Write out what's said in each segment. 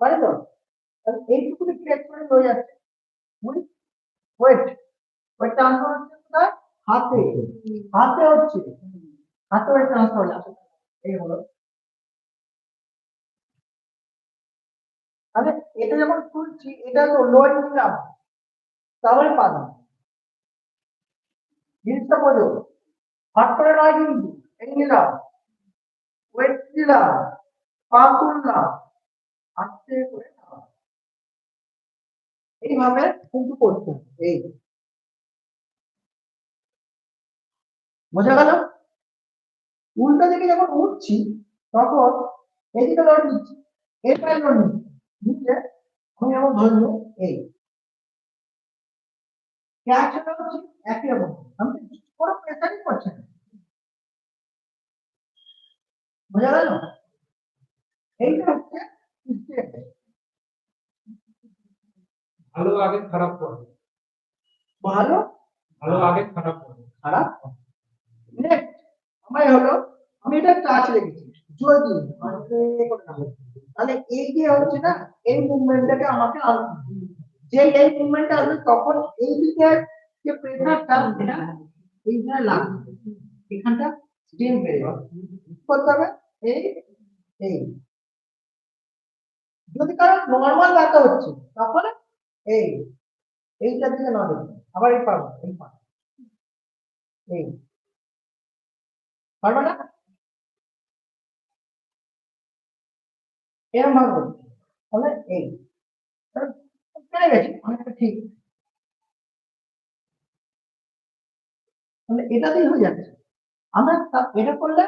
পারি তো তাহলে এইটুকুনি ক্রিয়েট করে হয়ে যাচ্ছে ওয়েট ওয়েট ট্রান্সফার হাতে হাতে হচ্ছে হাতে ওয়েট ট্রান্সফার এই হলো তাহলে এটা যখন তুলছি এটা তো লোয়ার নিলাম তারপরে পালাম জিনিসটা বোঝো হাত করে নয় কিন্তু নিলাম ওয়েট দিলাম পা তুললাম আস্তে করে এইভাবে কিন্তু করতে এই বোঝা গেল? উল্টো দিকে যখন উঠছি, তখন এদিকে লোড নিচ্ছি এই পায়ে নিচ্ছি। নিচে আমি যেমন ধরলো এই। ক্যাচটা হচ্ছে একই রকম। আমি কোনো প্রেসারই করছে না। বোঝা গেল? এইটা হচ্ছে। ভালো আগে খারাপ পড়ে। ভালো? ভালো আগে খারাপ পড়ে। খারাপ নেক্সট আমার হলো আমি এটা টাচ রেখেছি। যদি। তাহলে এই যে হচ্ছে না এই মুভমেন্টটাকে আমাকে আনতে যে এই মুভমেন্টটা আসবে তখন এই দিকে যে প্রেসারটা এটা এইখানে লাগবে। এখানটা স্টিম বেড়ে করতে হবে? এই এই। যদি কারও নর্মাল ব্যথা হচ্ছে তখন এই, এইটার দিকে না দেবে আবার এই পারব এই পারব এই। পারবে না? এরকম ভাবে তাহলে এই। তাহলে গেছি, অনেকটা ঠিক। তাহলে এটাতেই হয়ে যাচ্ছে। আমরা এটা করলে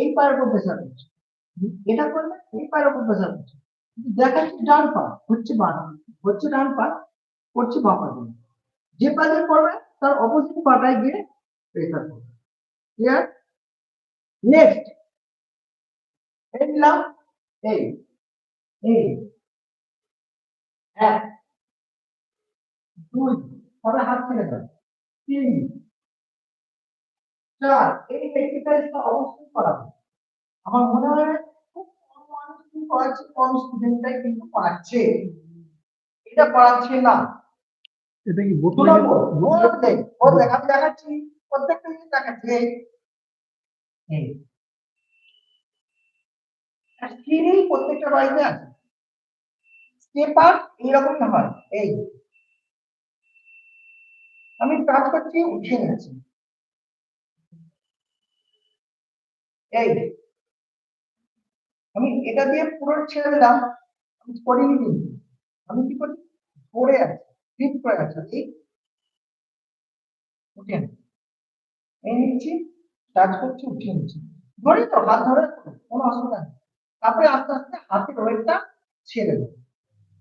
এই পায়ের উপর প্রেসার হচ্ছে। এটা করলে এই পায়ের উপর প্রেসার হচ্ছে। দেখাচ্ছি ডান পা, হচ্ছে বাঁ হচ্ছে ডান পা করছি বাঁ পা যে পা দিয়ে করবে তার অপোজিট পাটায় গিয়ে প্রেসার করবে। ক্লিয়ার নেক্সট এই নিলাম, এই এই, এক, দুই, তবে হাত ছেড়ে দাও। তিন, চার, এই এক্সারসাইজটা অবশ্যই করাবো আমার মনে হয় কি করাচ্ছে কম স্টুডেন্টরাই কিন্তু পাচ্ছে এটা পাচ্ছে না। এটা কি নম্বর, ওর দেখ, আমি দেখাচ্ছি প্রত্যেকটা জিনিস দেখাচ্ছি। এই স্ক্রিনেই প্রত্যেকটা বাড়িতে আছে। স্টেপার এইরকমই হয় এই। আমি কাজ করছি উঠিয়ে নিচ্ছি। এই আমি এটা দিয়ে পুরো ছেড়ে দিলাম। আমি করিনি কিন্তু আমি কি করি? পড়ে আছে ক্লিপ করে আছে। এই উঠিয়ে। এই নিচ্ছি, কাজ করছি উঠিয়ে নিচ্ছি। ধরে তো, হাত ধরে কোনো অসুবিধা নেই। তারপরে আস্তে আস্তে হাতের ওয়েটটা ছেড়ে দেবো।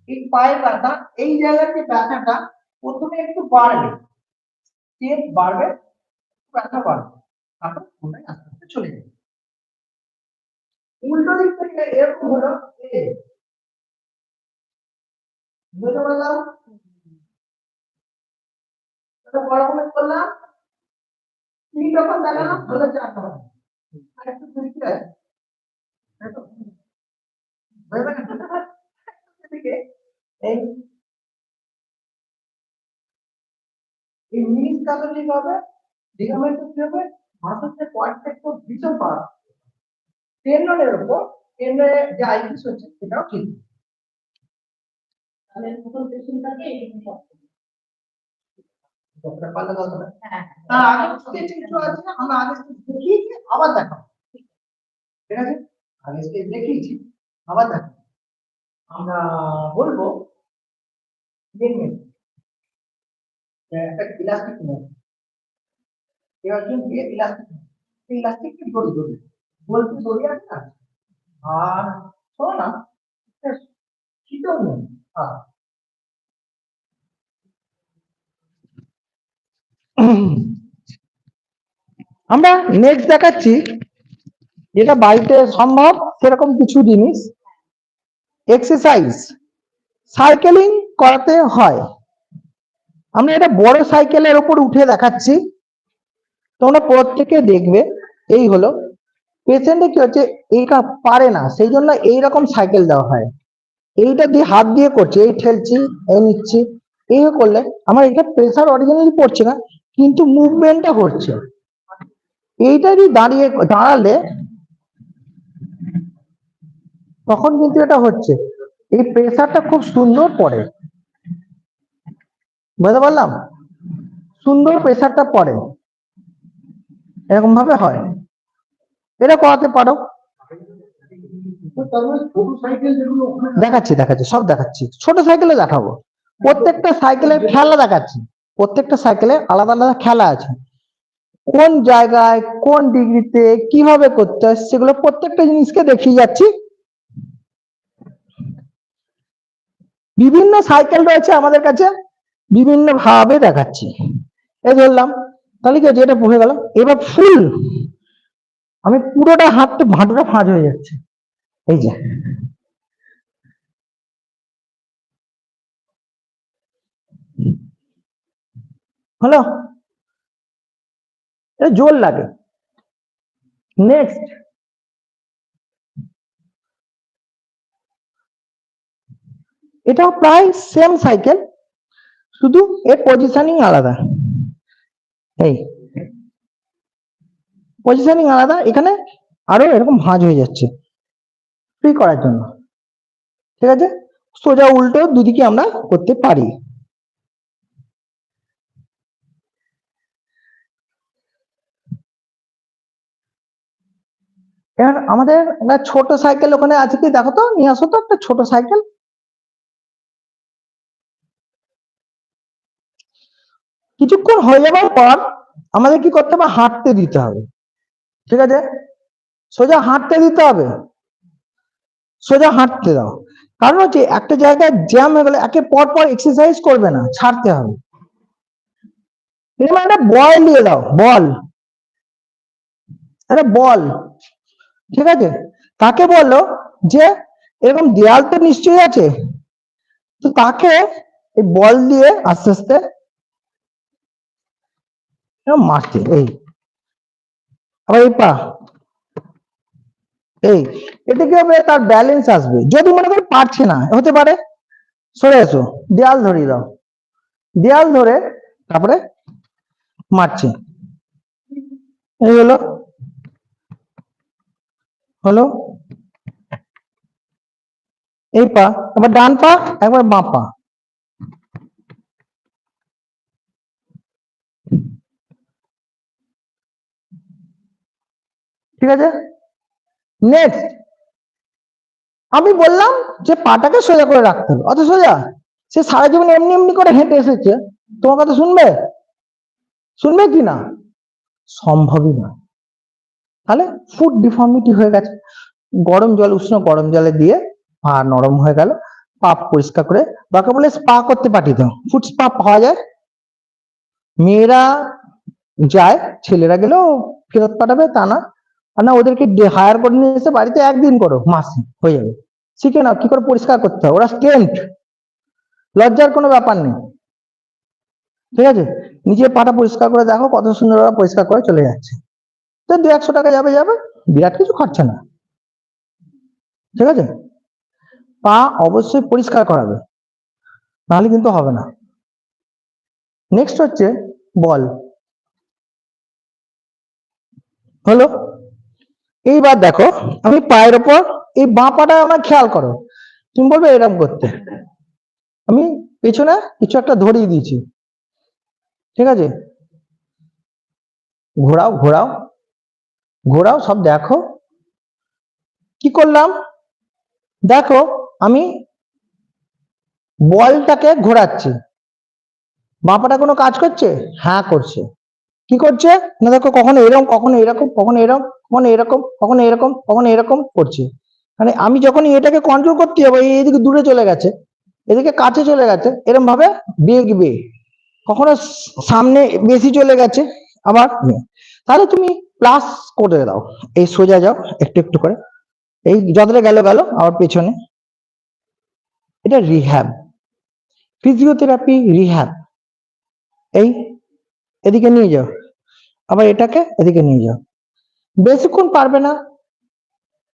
এই পায়ের ব্যথা, এই জায়গার যে ব্যথাটা প্রথমে একটু বাড়বে। স্টেপ বাড়বে ব্যথা বাড়বে। তারপর আস্তে আস্তে চলে যাবে। উল্টো দিক থেকে এরকম হলো এ বুঝতে পারলাম এটা বড় করে করলাম তিন রকম দেখালাম হলো চার রকম আর একটু দুইটা তাই তো? বুঝতে পারলেন? এদিকে এই এই মিনিট কালো ঠিক হবে লিগামেন্ট কি হবে মাথাতে কোয়াড্রেট তো ভীষণ পাওয়া টেন্ডনের উপর টেন্ডনে যে আইটিস হচ্ছে সেটাও ঠিক আমরা আগে স্টেজ দেখিয়েছি আবার দেখাবো ঠিক আছে আগে দেখিয়েছি আবার আমরা বলব একটা ইলাস্টিক এবার কিন্তু ইলাস্টিক ইলাস্টিককে দড়ি দড়ি বলতে আর শোনো না একটা শীত কেউ নেই আমরা নেক্সট দেখাচ্ছি, যেটা বাড়িতে সম্ভব, সেরকম কিছু জিনিস। এক্সারসাইজ সাইকেলিং করাতে হয়। আমরা এটা বড় সাইকেলের উপর উঠে দেখাচ্ছি। তোমরা প্রত্যেকে দেখবে, এই হলো পেশেন্টে কি হচ্ছে, এইটা পারে না সেই জন্য এইরকম সাইকেল দেওয়া হয়। এইটা দিয়ে হাত দিয়ে করছে, এই ঠেলছি, এই নিচ্ছি, এই করলে আমার এটা প্রেসার অরিজিনালি পড়ছে না, কিন্তু মুভমেন্টটা করছে এইটারই দাঁড়িয়ে, দাঁড়ালে, তখন কিন্তু এটা হচ্ছে। এই প্রেসারটা খুব সুন্দর পড়ে। বুঝতে পারলাম? সুন্দর প্রেসারটা পড়ে। এরকম ভাবে হয়। এটা করাতে পারো। দেখাচ্ছি দেখাচ্ছি, সব দেখাচ্ছি। ছোট সাইকেলে দেখাবো। প্রত্যেকটা সাইকেলের খেলা দেখাচ্ছি। প্রত্যেকটা সাইকেলে আলাদা আলাদা খেলা আছে। কোন জায়গায়, কোন ডিগ্রিতে, কীভাবে করতে হয়, সেগুলো প্রত্যেকটা জিনিসকে দেখিয়ে যাচ্ছি। বিভিন্ন সাইকেল রয়েছে আমাদের কাছে বিভিন্ন ভাবে দেখাচ্ছি। এই ধরলাম, তাহলে কি এটা পড়ে গেল। এবার ফুল। আমি পুরোটা হাতটা, ভাঁটুটা ফাঁজ হয়ে যাচ্ছে। এই যে। হলো? এটা জোর লাগে। নেক্সট এটাও প্রায় সেম সাইকেল শুধু এর পজিশনিং আলাদা। এই। পজিশনিং আলাদা, এখানে আরও এরকম ভাঁজ হয়ে যাচ্ছে। ফ্রি করার জন্য। ঠিক আছে? সোজা উল্টো দুদিকে আমরা করতে পারি। এবার আমাদের ছোট সাইকেল ওখানে আছে কি? দেখো তো, নিয়ে আসো তো একটা ছোট সাইকেল। কিছুক্ষণ হয়ে যাবার পর আমাদের কি করতে হবে? হাঁটতে দিতে হবে। ঠিক আছে? সোজা হাঁটতে দিতে হবে। সোজা হাঁটতে দাও। কারণ হচ্ছে একটা জায়গায় জ্যাম হয়ে গেলে একে পর পর এক্সারসাইজ করবে না, ছাড়তে হবে। একটা বল দিয়ে দাও বল একটা বল ঠিক আছে? তাকে বলল যে, এরকম দেয়াল তো নিশ্চয়ই আছে। তো তাকে এই বল দিয়ে আস্তে আস্তে মারছে, এই। আবার এই পা। এই এতে কি হবে? তার ব্যালেন্স আসবে। যদি মনে করে পারছে না, হতে পারে। সরে এসো, দেয়াল ধরিয়ে দাও। দেয়াল ধরে তারপরে মারছে। এই হলো। হলো। এই পা, এবার ডান পা, একবার বাঁ পা। ঠিক আছে? নেক্সট আমি বললাম যে পাটাকে সোজা করে রাখতে হবে। অত সোজা, সে সারা জীবন এমনি এমনি করে হেঁটে এসেছে। তোমার কথা শুনবে? শুনবে কি না? সম্ভবই না। তাহলে ফুড ডিফর্মিটি হয়ে গেছে। গরম জল, উষ্ণ গরম জলে দিয়ে পা নরম হয়ে গেল। পা পরিষ্কার করে বাকে বলে স্পা করতে পাঠিয়ে দাও। ফুড স্পা পাওয়া যায়। মেয়েরা যায়, ছেলেরা গেলেও ফেরত পাঠাবে, তা না। আর না ওদেরকে হায়ার করে নিয়ে এসে বাড়িতে একদিন করো, মাসে, হয়ে যাবে। শিখে নাও, কি করে পরিষ্কার করতে হবে ওরা স্ট্রেন্থ লজ্জার কোনো ব্যাপার নেই। ঠিক আছে? নিজের পাটা পরিষ্কার করে দেখো, কত সুন্দর ওরা পরিষ্কার করে চলে যাচ্ছে। তো দু একশো টাকা যাবে যাবে, বিরাট কিছু খরচা না। ঠিক আছে? পা অবশ্যই পরিষ্কার করাবে। নাহলে কিন্তু হবে না। নেক্সট হচ্ছে, বল। হলো এইবার দেখো, আমি পায়ের ওপর এই বাঁ পাটা আমার খেয়াল করো। তুমি বলবে এরকম করতে। আমি পেছনে কিছু একটা ধরিয়ে দিয়েছি। ঠিক আছে? ঘোরাও ঘোরাও ঘোরাও, সব দেখো। কি করলাম? দেখো, আমি বলটাকে ঘোরাচ্ছি। বাঁপাটা কোনো কাজ করছে? হ্যাঁ করছে। কি করছে? না দেখো কখনো এরকম কখনো এরকম কখনো এরকম কখনো এরকম কখনো এরকম কখনো এরকম করছে। মানে আমি যখন এটাকে কন্ট্রোল করতে যাব এই এদিকে দূরে চলে গেছে, এদিকে কাছে চলে গেছে এরকম ভাবে বেগবে কখনো সামনে বেশি চলে গেছে, আবার। তাহলে তুমি প্লাস করে দাও। এই সোজা যাও, একটু একটু করে। এই যতটা গেল গেল, আবার পেছনে। এটা রিহ্যাব ফিজিওথেরাপি রিহ্যাব এই এদিকে নিয়ে যাও। আবার এটাকে এদিকে নিয়ে যাও। বেশিক্ষণ পারবে না।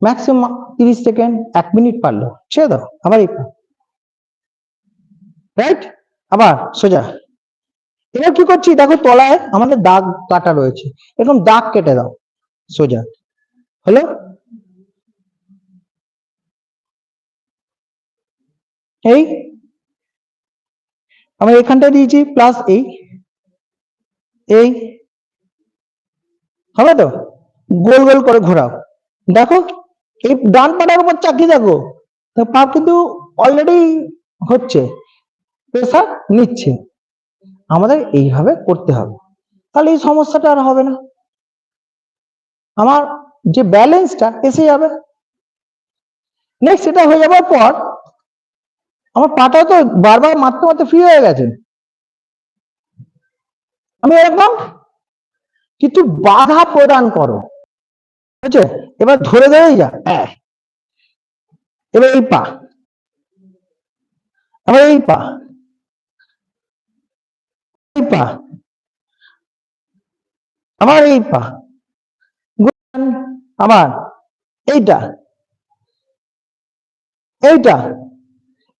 ম্যাক্সিমাম তিরিশ সেকেন্ড এক মিনিট পারল। ছেড়ে দাও, আবার রাইট আবার সোজা। এবার কি করছি? দেখো তলায় আমাদের দাগ কাটা রয়েছে। এরকম দাগ কেটে দাও। সোজা। হলো? এই। আমরা এখানটা দিয়েছি প্লাস এই। এই হবে তো? গোল গোল করে ঘোরাও। দেখো, এই ডান পাটার উপর চাকি দেখো, তো পা কিন্তু অলরেডি হচ্ছে প্রেশার নিচ্ছে। আমাদের এইভাবে করতে হবে। তাহলে এই সমস্যাটা আর হবে না। আমার যে ব্যালেন্সটা এসে যাবে। নেক্সট এটা হয়ে যাওয়ার পর, আমার পাটা তো বারবার মারতে মারতে ফ্রি হয়ে গেছে। আমি এরকম? কিন্তু বাধা প্রদান করো। আছে এবার ধরে ধরেই যা। হ্যাঁ। এবার এই পা। আবার এই পা। এই পা। আবার এই পা। আমার। এইটা। এইটা।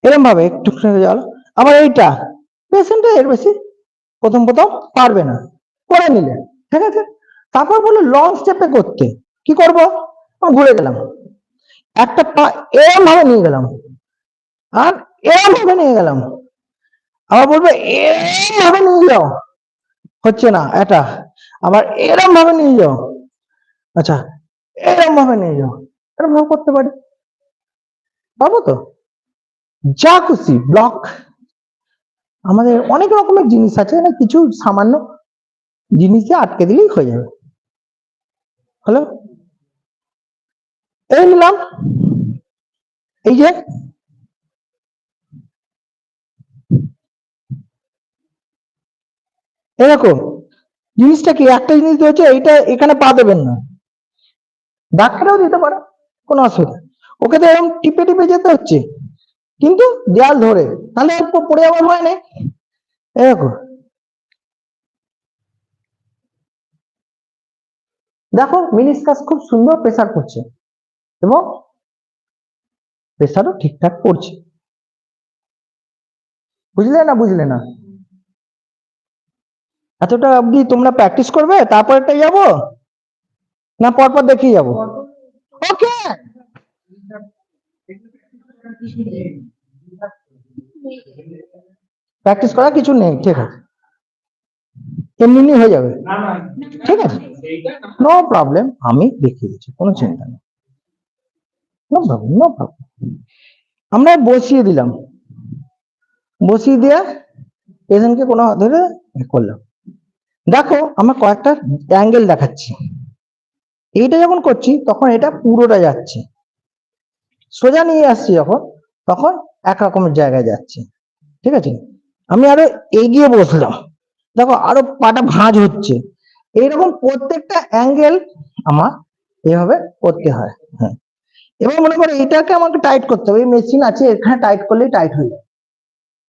এরকম ভাবে একটু গেল আবার এইটা। পেশেন্টটা এর বেশি। প্রথম প্রথম পারবে না। করে নিলে, ঠিক আছে? তারপর বলল লং স্টেপে করতে। কি করব? ঘুরে গেলাম। একটা পা এরম ভাবে নিয়ে গেলাম। আর এরম ভাবে নিয়ে গেলাম। আবার বলবে এরম ভাবে নিয়ে যাও। হচ্ছে না, এটা। আবার এরম ভাবে নিয়ে যাও। আচ্ছা এরম ভাবে নিয়ে যাও। এরম ভাবে করতে পারি। পারব তো? যা খুশি ব্লক আমাদের অনেক রকমের জিনিস আছে না কিছু সামান্য জিনিসে আটকে দিলেই হয়ে যাবে। হলো? এই নিলাম। এই যে। এরকম জিনিসটা কি? একটা জিনিস হচ্ছে এইটা এখানে পা দেবেন না। ডাক্তারও দিতে পারে, কোনো অসুবিধা ওকে তো এরকম টিপে টিপে যেতে হচ্ছে। কিন্তু দেয়াল ধরে তাহলে পড়ে যাওয়ার ভয় নেই। এরকম দেখো। মিনিসকাস খুব সুন্দর প্রেসার করছে এবং প্রেসারও ঠিকঠাক করছে। বুঝলে না বুঝলে না? এতটা অবধি তোমরা প্র্যাকটিস করবে তারপর একটা যাব? না পরপর দেখিয়ে যাব? ওকে প্র্যাকটিস করা কিছু নেই, ঠিক আছে। এমনি হয়ে যাবে। ঠিক আছে। নো প্রবলেম আমি দেখিয়ে দিচ্ছি, কোনো চিন্তা নেই। নো প্রবলেম নো প্রবলেম আমরা বসিয়ে দিলাম। বসিয়ে দিয়ে পেশেন্টকে কোনো ধরে করলাম। দেখো, আমরা কয়েকটা অ্যাঙ্গেল দেখাচ্ছি। এইটা যখন করছি, তখন এটা পুরোটা যাচ্ছে। সোজা নিয়ে আসছি যখন, তখন এক রকমের জায়গায় যাচ্ছে। ঠিক আছে? আমি আরও এগিয়ে বসলাম। দেখো, আরও পাটা ভাঁজ হচ্ছে। এইরকম প্রত্যেকটা অ্যাঙ্গেল আমার এভাবে করতে হয়। হ্যাঁ। এবার মনে করো, এটাকে আমাকে টাইট করতে হবে। এই মেশিন আছে, এখানে টাইট করলেই টাইট হয়ে যাবে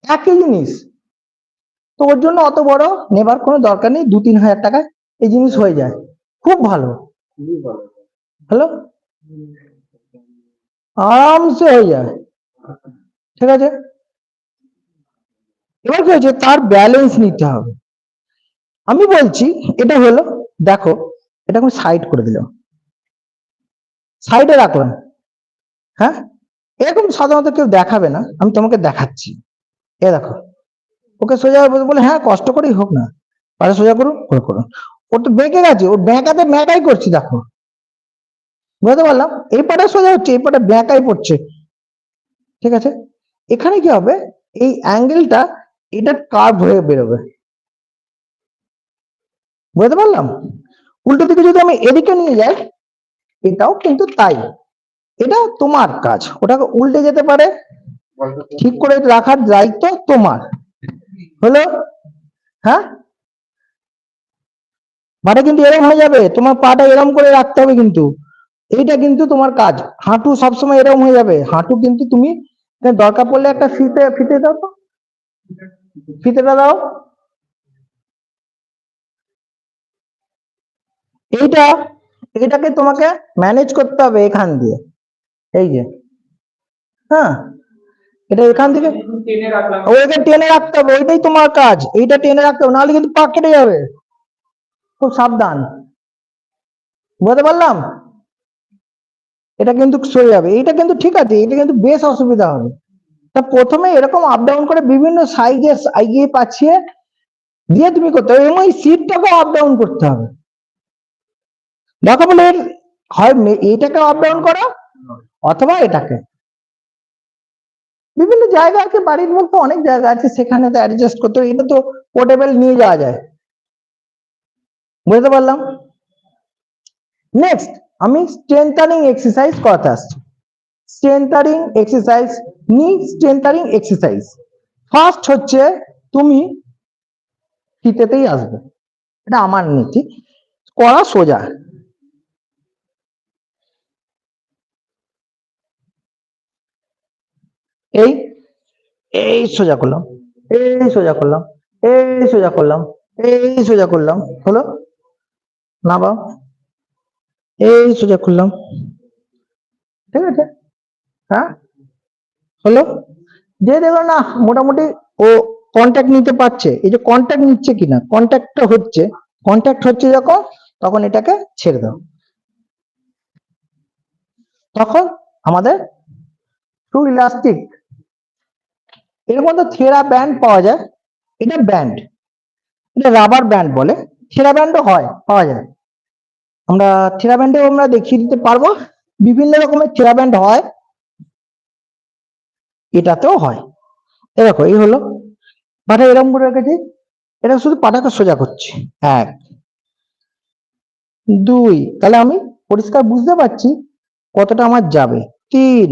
একই জিনিস। তো ওর জন্য অত বড় নেবার কোনো দরকার নেই। দু তিন হাজার টাকায় এই জিনিস হয়ে যায়। খুব ভালো। হ্যালো আরামসে হয়ে যায়। ঠিক আছে? এবার কি হয়েছে? তার ব্যালেন্স নিতে হবে। আমি বলছি, এটা হলো, দেখো, এটা আমি সাইড করে দিলাম। সাইডে রাখলাম। হ্যাঁ? এরকম সাধারণত কেউ দেখাবে না, আমি তোমাকে দেখাচ্ছি। এ দেখো, ওকে সোজা বলে- হ্যাঁ কষ্ট করেই হোক না। পারে সোজা করুন করে করুন ওর তো বেঁকে গেছে, ওর ব্যাঁকাতে ব্যাঁকাই করছি, দেখো। বুঝতে পারলাম? এই পাটা সোজা হচ্ছে, এই পাটা ব্যাঁকাই পড়ছে। ঠিক আছে? এখানে কি হবে? এই অ্যাঙ্গেলটা এটা কার্ভ হয়ে বেরোবে। বুঝতে পারলাম? উল্টো দিকে যদি আমি এদিকে নিয়ে যাই, এটাও কিন্তু তাই। এটা তোমার কাজ। ওটাকে উল্টে যেতে পারে। ঠিক করে রাখার দায়িত্ব তোমার। হলো? হ্যাঁ? পাটা কিন্তু এরম হয়ে যাবে। তোমার পাটা এরম করে রাখতে হবে কিন্তু। এইটা কিন্তু তোমার কাজ। হাঁটু সবসময় এরম হয়ে যাবে। হাঁটু কিন্তু তুমি দরকার পড়লে একটা ফিতে ফিতে দাও তো। ফিতেটা দাও। এইটা, এটাকে তোমাকে ম্যানেজ করতে হবে এখান দিয়ে। এই যে। হ্যাঁ এটা এখান থেকে ওইটা টেনে রাখতে হবে, ওইটাই তোমার কাজ। এইটা টেনে রাখতে হবে, নাহলে কিন্তু পা কেটে যাবে। খুব সাবধান। বুঝতে পারলাম? এটা কিন্তু সরে যাবে। এটা কিন্তু ঠিক আছে এটা কিন্তু বেশ অসুবিধা হবে। তা প্রথমে এরকম আপ ডাউন করে বিভিন্ন সাইজে এগিয়ে পাচ্ছিয়ে দিয়ে তুমি করতে হবে এবং এই সিটটাকেও আপ ডাউন করতে হবে। দেখো বলে হয় এইটাকে আপ ডাউন করো অথবা এটাকে। বিভিন্ন জায়গা আছে, বাড়ির মধ্যে অনেক জায়গা আছে, সেখানে তো অ্যাডজাস্ট করতে হবে। এটা তো পোর্টেবল নিয়ে যাওয়া যায়। বুঝতে পারলাম? নেক্সট আমি স্ট্রেন্থারিং এক্সারসাইজ করাতে আসছি। স্ট্রেন্থারিং এক্সারসাইজ নি স্ট্রেন্থারিং এক্সারসাইজ ফার্স্ট হচ্ছে তুমি ফিতেতেই আসবে। এটা আমার নীতি। করা সোজা। এই এই সোজা করলাম। এই সোজা করলাম। এই সোজা করলাম। এই সোজা করলাম। হলো? না বা এই সোজা খুললাম। ঠিক আছে? হ্যাঁ? হলো? যে দেখো না, মোটামুটি ও কন্ট্যাক্ট নিতে পারছে। এই যে কন্ট্যাক্ট নিচ্ছে কিনা? কন্ট্যাক্টটা হচ্ছে কন্ট্যাক্ট হচ্ছে যখন, তখন এটাকে ছেড়ে দাও। তখন আমাদের টু ইলাস্টিক এর মধ্যে থেরা ব্যান্ড পাওয়া যায়। এটা ব্যান্ড, এটা রাবার ব্যান্ড বলে। থেরা ব্যান্ডও হয়, পাওয়া যায়। আমরা থেরা ব্যান্ডেও আমরা দেখিয়ে দিতে পারব। বিভিন্ন রকমের থেরাব্যান্ড হয়। এটাতেও হয়। দেখো, এই হলো। পাটা এরকম করে রেখেছি। এটা শুধু পাটাকে সোজা করছি। এক, দুই, তাহলে আমি পরিষ্কার বুঝতে পারছি কতটা আমার যাবে। তিন,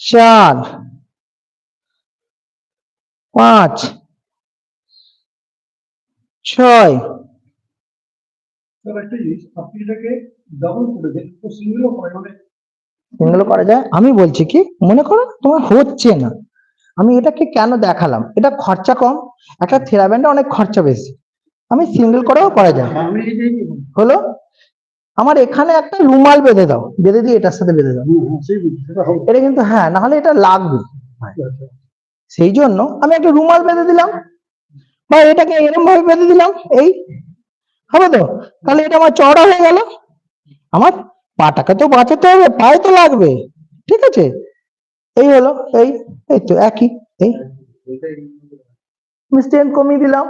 চার, পাঁচ, ছয় স্যার একটা জিনিস আপনি এটাকে ডাবল করে দেন তো সিঙ্গেলও মানে করা যায়? আমি বলছি কি মনে করো তোমার হচ্ছে না। আমি এটাকে কেন দেখালাম? এটা খরচা কম একটা থেরাব্যান্ডে অনেক খরচা বেশি। আমি সিঙ্গেল করেও করা যায়। হলো আমার এখানে একটা রুমাল বেঁধে দাও বেঁধে দিয়ে এটার সাথে বেঁধে দাও। এটা কিন্তু হ্যাঁ না হলে এটা লাগবে। আচ্ছা। সেই জন্য আমি একটা রুমাল বেঁধে দিলাম বা এটাকে এরকম ভাবে বেঁধে দিলাম এই হবে তো? তাহলে এটা আমার চওড়া হয়ে গেল। আমার পা পাটাকে তো বাঁচাতে হবে পায়ে তো লাগবে। ঠিক আছে? এই হলো এই এই তো একই এই। আমি স্ট্রেন্থ কমিয়ে দিলাম।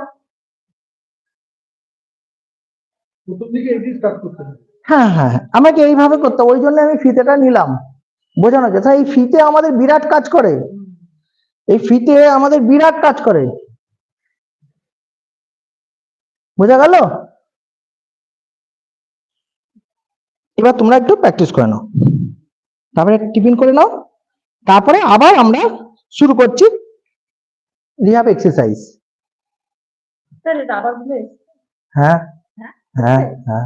হ্যাঁ হ্যাঁ হ্যাঁ, আমাকে এইভাবে করতে। ওই জন্য আমি ফিতেটা নিলাম। বোঝানো যাচ্ছে এই ফিতে আমাদের বিরাট কাজ করে। এই ফিতে আমাদের বিরাট কাজ করে। বোঝা গেল? এবার তোমরা একটু প্র্যাকটিস করে নাও। তারপরে টিফিন করে নাও। তারপরে আবার আমরা শুরু করছি রিহাব এক্সারসাইজ হ্যাঁ হ্যাঁ? হ্যাঁ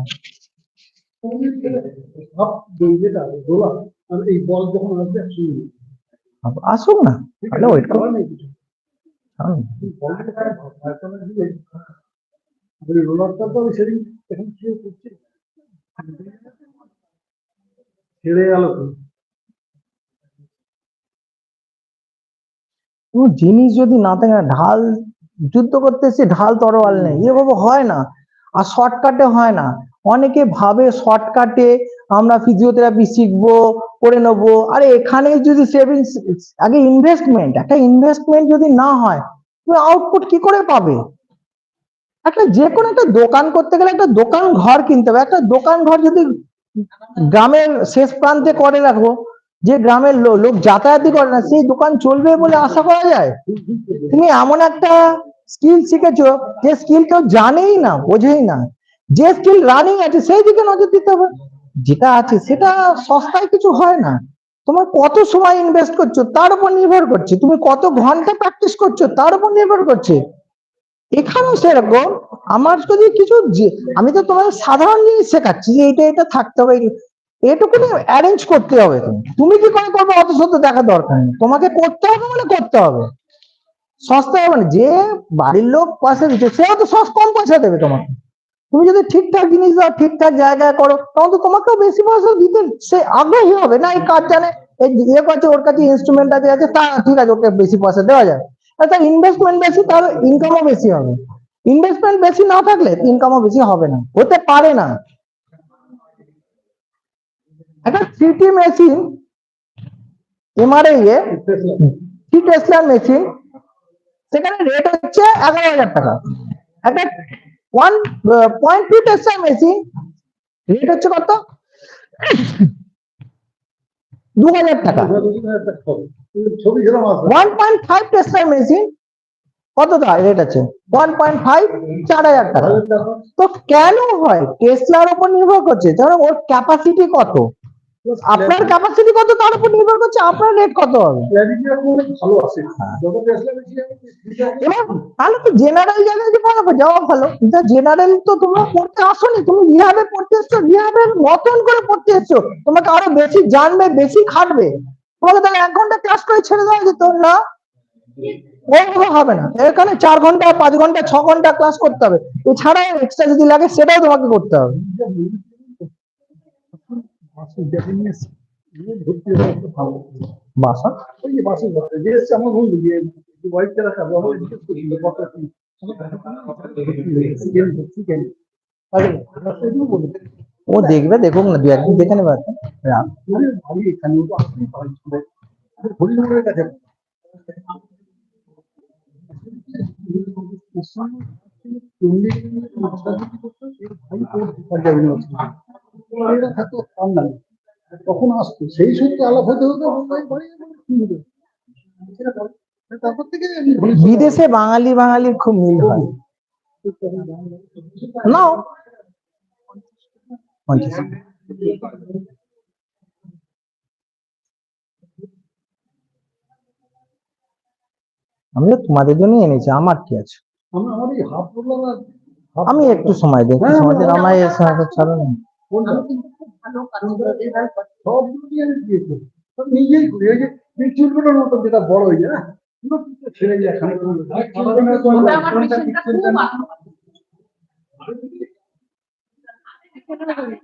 একসঙ্গে আসুক না তাহলে ওয়েট করো। করার নেই কিছু ছেড়ে গেল কোনো জিনিস যদি না থাকে ঢাল যুদ্ধ করতে এসে ঢাল তরোয়াল নেই। এভাবে হয় না। আর শর্টকাটে হয় না। অনেকে ভাবে শর্টকাটে আমরা ফিজিওথেরাপি শিখব করে নেব। আরে এখানে যদি সেভিংস আগে ইনভেস্টমেন্ট একটা ইনভেস্টমেন্ট যদি না হয় তুমি আউটপুট কি করে পাবে? একটা যে কোনো একটা দোকান করতে গেলে একটা দোকান ঘর কিনতে হবে। একটা দোকান ঘর যদি গ্রামের শেষ প্রান্তে করে রাখব যে গ্রামের লোক যাতায়াতই করে না, সেই দোকান চলবে বলে আশা করা যায়? তুমি এমন একটা স্কিল শিখেছো, যে স্কিল কেউ জানেই না, বোঝেই না। যে স্কিল রানিং আছে, সেই দিকে নজর দিতে হবে। যেটা আছে, সেটা সস্তায় কিছু হয় না। তোমার কত সময় ইনভেস্ট করছ, তার উপর নির্ভর করছে। তুমি কত ঘণ্টা প্র্যাকটিস করছ, তার উপর নির্ভর করছে। এখানেও সেরকম। আমার যদি কিছু আমি তো তোমার সাধারণ জিনিস শেখাচ্ছি যে এটা এটা থাকতে হবে এটুকুনি অ্যারেঞ্জ করতে হবে তুমি। কি করে করবে অত শত দেখা দরকার নেই। তোমাকে করতে হবে মানে করতে হবে। সস্তা হবে না। যে বাড়ির লোক পয়সা দিচ্ছে, সেও তো সস কম পয়সা দেবে তোমাকে। তুমি যদি ঠিকঠাক জিনিস দাও, ঠিকঠাক জায়গায় করো, তখন তো তোমাকেও বেশি পয়সা দিতে সে আগ্রহী হবে না, এই কাজ জানে, এই ইয়ে করছে, ওর কাছে ইনস্ট্রুমেন্ট আছে তা ঠিক আছে, ওকে বেশি পয়সা দেওয়া যায় তার ইনভেস্টমেন্ট বেশি তার ইনকামও বেশি হবে। ইনভেস্টমেন্ট বেশি না থাকলে ইনকামও বেশি হবে না, হতে পারে না। একটা থ্রিটি মেশিন এমআরআই এ থ্রি টেসলার মেশিন সেখানে রেট হচ্ছে এগারো হাজার টাকা। একটা ওয়ান পয়েন্ট টু টেস্টার মেশিন রেট হচ্ছে কত? দু হাজার টাকা। One point five machine? কত রেট আছে? ওয়ান পয়েন্ট ফাইভ চার হাজার টাকা। তো কেন হয়? টেসলার উপর নির্ভর করছে। ধরো ওর ক্যাপাসিটি কত? আপনার ক্যাপাসিটি কত তার উপর নির্ভর করছে আপনার রেট কত হবে? এবার তাহলে তো জেনারেল জায়গায় যে যাওয়া ভালো। কিন্তু জেনারেল তো তোমরা পড়তে আসোনি। তুমি রিহাবে পড়তে এসছো রিহাবের মতন করে পড়তে এসছো। তোমাকে আরও বেশি জানবে বেশি খাটবে। তোমাকে তাহলে এক ঘণ্টা ক্লাস করে ছেড়ে দেওয়া যেত না? ওইভাবে হবে না। এখানে চার ঘণ্টা, পাঁচ ঘণ্টা, ছ ঘণ্টা ক্লাস করতে হবে। এছাড়া এক্সট্রা যদি লাগে, সেটাও তোমাকে করতে হবে। বাসে? জ্যাপানিজ ভর্তি হয়ে একটা ভালো বাসা ওই যে বাসে ভর্তি যে এসছে আমার বন্ধু যে ওয়াইফ রাখা বাবা জিজ্ঞেস করছিল কত কি চিকেন চিকেন আরে রাস্তায় বলে ও দেখবে দেখুক না দু একদিন দেখে নেবে একটা। রাখ। আরে ভাই এখানে ও তো আসতেই পারে হরিমোড়ের কাছে তখন আসতো সেই সূত্রে আলাপ হতে হতো ভাই বাড়ি যাবো, কি হবে? তারপর থেকে আমি ধনী- বিদেশে বাঙালি বাঙালির খুব মিল হয় নাও পঞ্চাশ। আমি তো তোমাদের জন্যই এনেছি আমার কি আছে? আমরা আমার এই হাফ বললাম আর half আমি একটু সময় দিই সময় আমার এই সময় ছাড়ো না যেটা বড় হয়ে যায় না পুরো ছেড়ে যায় 在这个后面